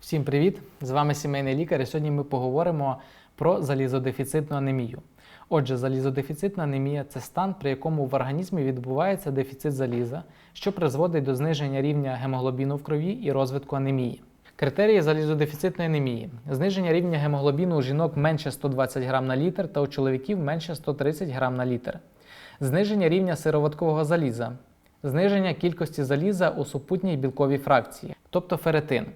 Всім привіт! З вами сімейний лікар. І сьогодні ми поговоримо про залізодефіцитну анемію. Отже, залізодефіцитна анемія це стан, при якому в організмі відбувається дефіцит заліза, що призводить до зниження рівня гемоглобіну в крові і розвитку анемії. Критерії залізодефіцитної анемії: зниження рівня гемоглобіну у жінок менше 120 г на літр та у чоловіків менше 130 г на літр, зниження рівня сироваткового заліза, зниження кількості заліза у супутній білковій фракції, тобто феретин.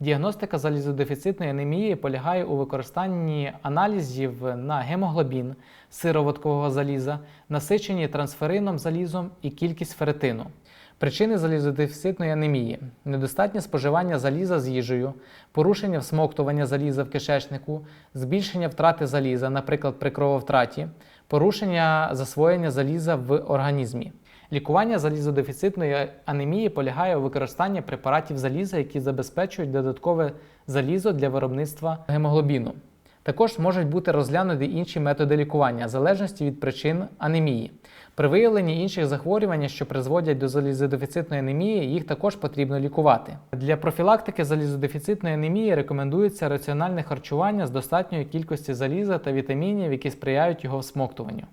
Діагностика залізодефіцитної анемії полягає у використанні аналізів на гемоглобін, сироваткового заліза, насичені трансферином залізом і кількість феретину. Причини залізодефіцитної анемії: недостатнє споживання заліза з їжею, порушення всмоктування заліза в кишечнику, збільшення втрати заліза, наприклад, при крововтраті, порушення засвоєння заліза в організмі. Лікування залізодефіцитної анемії полягає у використанні препаратів заліза, які забезпечують додаткове залізо для виробництва гемоглобіну. Також можуть бути розглянуті інші методи лікування в залежності від причин анемії. При виявленні інших захворювань, що призводять до залізодефіцитної анемії, їх також потрібно лікувати. Для профілактики залізодефіцитної анемії рекомендується раціональне харчування з достатньою кількості заліза та вітамінів, які сприяють його всмоктуванню.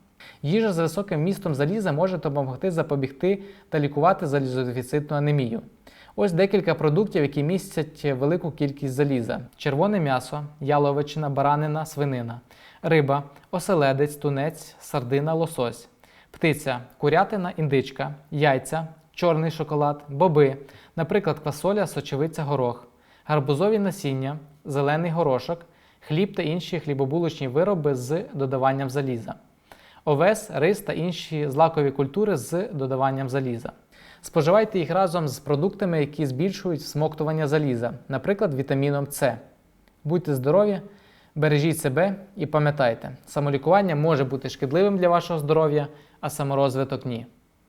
Їжа з високим містом заліза може допомогти запобігти та лікувати залізодефіцитну анемію. Ось декілька продуктів, які містять велику кількість заліза: червоне м'ясо, яловичина, баранина, свинина, риба, оселедець, тунець, сардина, лосось, птиця, курятина, індичка, яйця, чорний шоколад, боби, наприклад, квасоля, сочевиця, горох, гарбузові насіння, зелений горошок, хліб та інші хлібобулочні вироби з додаванням заліза овес, рис та інші злакові культури з додаванням заліза. Споживайте їх разом з продуктами, які збільшують всмоктування заліза, наприклад, вітаміном С. Будьте здорові, бережіть себе і пам'ятайте, самолікування може бути шкідливим для вашого здоров'я, а саморозвиток ні.